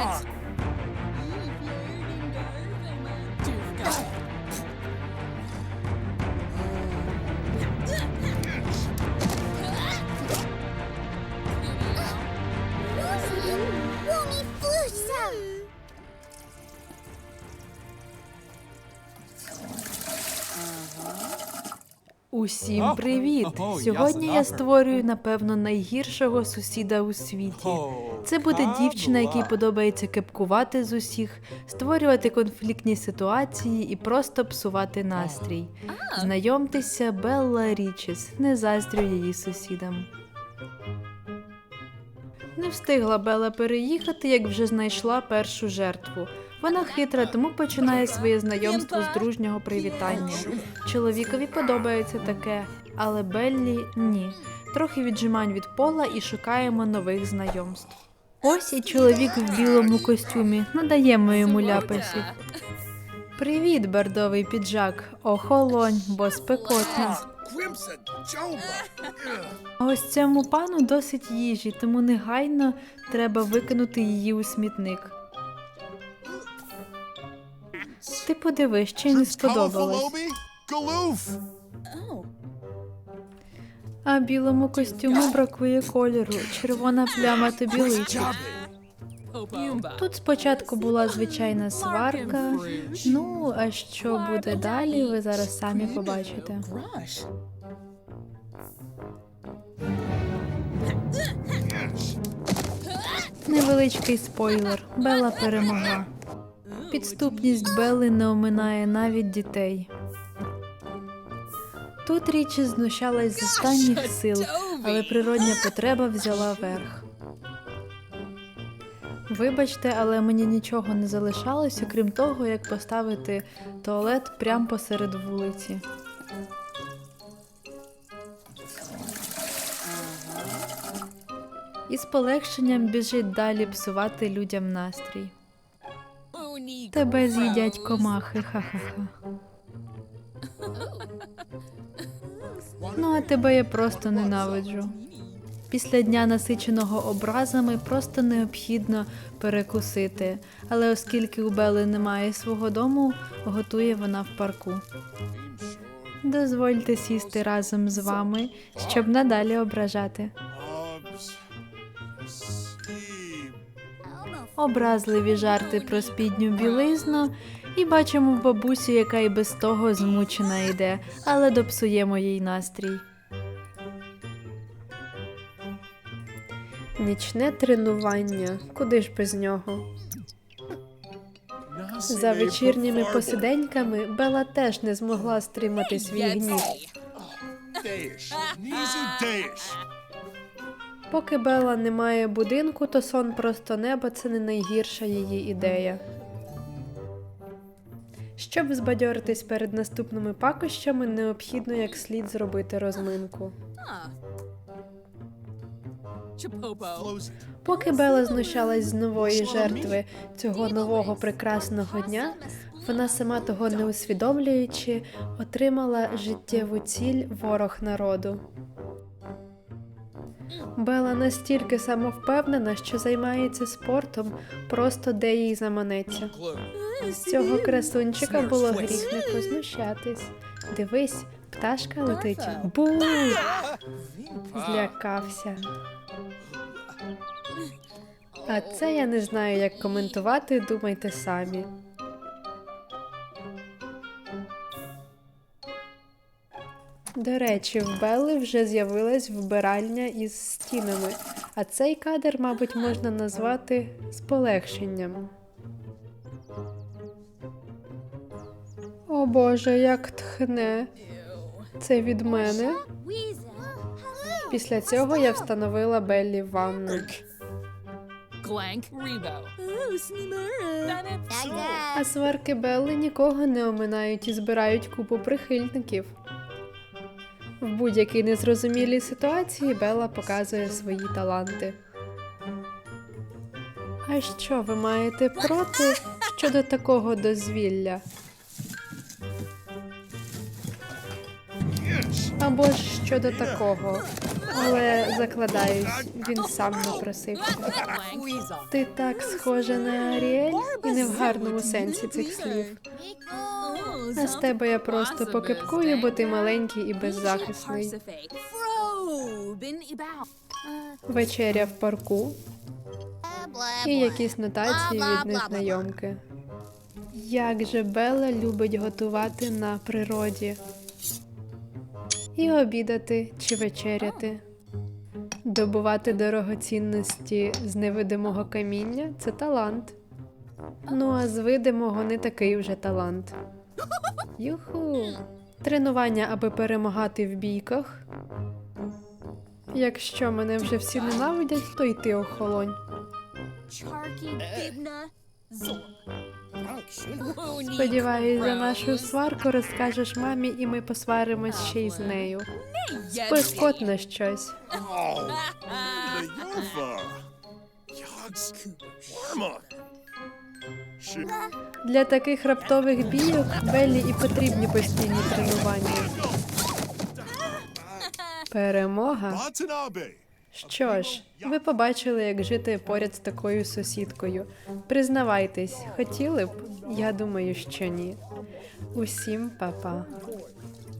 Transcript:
Oh, Усім привіт! Сьогодні я створюю, напевно, найгіршого сусіда у світі. Це буде дівчина, якій подобається кепкувати з усіх, створювати конфліктні ситуації і просто псувати настрій. Знайомтеся, Белла Річес, не заздрю її сусідам. Не встигла Бела переїхати, як вже знайшла першу жертву. Вона хитра, тому починає своє знайомство з дружнього привітання. Чоловікові подобається таке, але Беллі ні. Трохи віджимань від пола і шукаємо нових знайомств. Ось і чоловік в білому костюмі. Надаємо йому ляпасів. Привіт, бордовий піджак. Охолонь, бо спекотно. Ось цьому пану досить їжі, тому негайно треба викинути її у смітник. Ти подивись, чи не сподобалось. А білому костюму бракує кольору. Червона пляма тобі личить. Тут спочатку була звичайна сварка. Ну, а що буде далі, ви зараз самі побачите. Невеличкий спойлер. Бела перемогла. Підступність Белли не оминає навіть дітей. Тут річі знущалась з останніх сил, але природня потреба взяла верх. Вибачте, але мені нічого не залишалось, окрім того, як поставити туалет прямо посеред вулиці. І з полегшенням біжить далі псувати людям настрій. Тебе з'їдять комахи, ха-ха-ха. Ну, а тебе я просто ненавиджу. Після дня насиченого образами просто необхідно перекусити. Але оскільки у Бели немає свого дому, готує вона в парку. Дозвольте сісти разом з вами, щоб надалі ображати. Образливі жарти про спідню білизну, і бачимо бабусю, яка і без того змучена йде, але допсуємо їй настрій. Нічне тренування. Куди ж без нього? За вечірніми посиденьками Бела теж не змогла стримати свій гнів. Поки Бела не має будинку, то сон просто неба це не найгірша її ідея. Щоб збадьоритись перед наступними пакощами, необхідно як слід зробити розминку. Поки Бела знущалась з нової жертви цього нового прекрасного дня, вона сама того не усвідомлюючи, отримала життєву ціль ворог народу. Бела настільки самовпевнена, що займається спортом просто де їй заманеться. З цього красунчика було гріх не познущатись. Дивись, пташка летить. Бу! Злякався. А це я не знаю, як коментувати, думайте самі. До речі, в Белли вже з'явилась вбиральня із стінами, а цей кадр, мабуть, можна назвати з полегшенням. О Боже, як тхне. Це від мене. Після цього я встановила Беллі ванну. Glank. Rebo. А сварки Белли нікого не оминають і збирають купу прихильників. В будь-якій незрозумілій ситуації Белла показує свої таланти. А що ви маєте проти щодо такого дозвілля? Або ж щодо такого. Але закладаюсь, він сам напросився. Clank. Ти так схожа на Аріель, і не в гарному сенсі цих слів. А з тебе я просто покипкую, бо ти маленький і беззахисний. Вечеря в парку і якісь нотації від незнайомки. Як же Белла любить готувати на природі. І обідати чи вечеряти. Добувати дорогоцінності з невидимого каміння це талант. Ну а з видимого не такий вже талант. Юху. Тренування, аби перемагати в бійках. Якщо мене вже всі ненавидять, то й ти охолонь. Сподіваюсь, за нашу сварку розкажеш мамі, і ми посваримось ще й з нею. Спискотно щось. Для таких раптових бійок Беллі і потрібні постійні тренування. Перемога. Що ж, ви побачили, як жити поряд з такою сусідкою. Признавайтесь, хотіли б? Я думаю, що ні. Усім па-па.